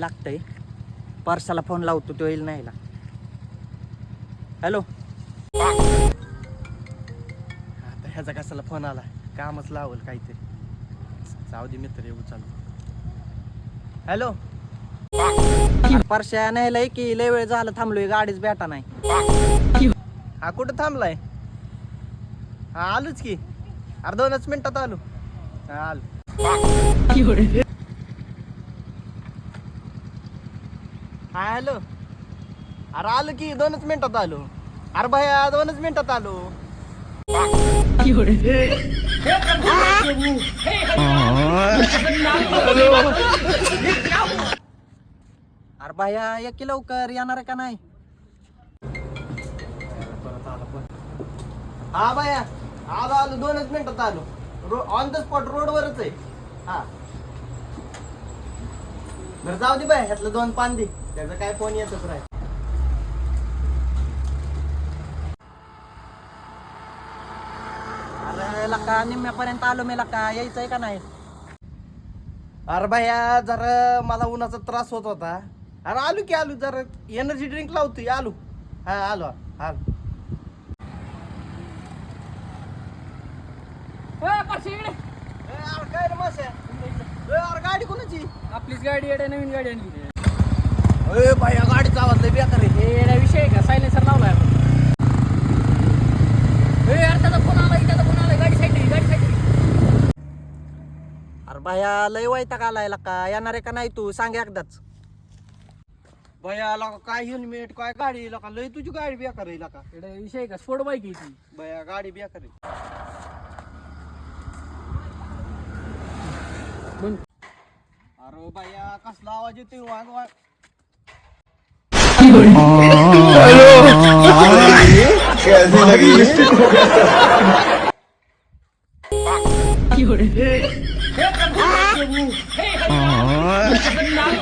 लागतंय. परसाला फोन लावतो तो येईल नाही हॅलो आता ह्याचा कशाला फोन आला? कामच लावल काहीतरी. जाऊ दे मित्र येऊ चालू. हॅलो परश्या न्यायलाय की लय वेळ झालं थांबलोय गाडीच बॅटा नाही. हा कुठं थांबलाय? हा आलोच की. अर्धा दोनच मिनिटात आलो. आलो. हा हॅलो. अरे आलो की दोनच मिनिटात आलो. अरे भया दोनच मिनिटात आलो. अरे भैया या की लवकर येणार आहे का नाही? हा भया. आलो आलो दोनच मिनिटात आलो. ऑन द स्पॉट रोडवरच आहे. हा. बरं जाऊ दे बाय ह्यातलं दोन पान दे. त्याचा काय फोन येतच राहील अरे लका निम्म्यापर्यंत आलो मी लका. यायचंय का नाही? अरे भैया जरा मला उन्हाचा त्रास होत होता. अरे आलो की आलो. जरा एनर्जी ड्रिंक लावतोय. आलो. हा आलो. आलो. काय रे माश्या? अरे गाडी कोणाची? आपलीच गाडी येड्या नवीन गाडी आणली ए गाडीचा आवाज लय बेकार आहे. हे विषय आहे का? सायलेन्सर लावलाय आपण. यार त्याचा फोन आला की त्याचा फोन आला गाडी साईड गाडी साईड अरे भैया लय वैताग आलाय का येणार आहे का नाही तू? सांग एकदाच. भैया लका काय हेल्मेट काय गाडी लका? लय तुझी गाडी बेकार आहे लका. येड्या विषय आहे का? स्पोर्ट बाईक आहे ती भैया गाडी बेकार आहे. अरे भैया कसला आवाज येतोय? वाघ वाघ Aduh. lagi. Hei,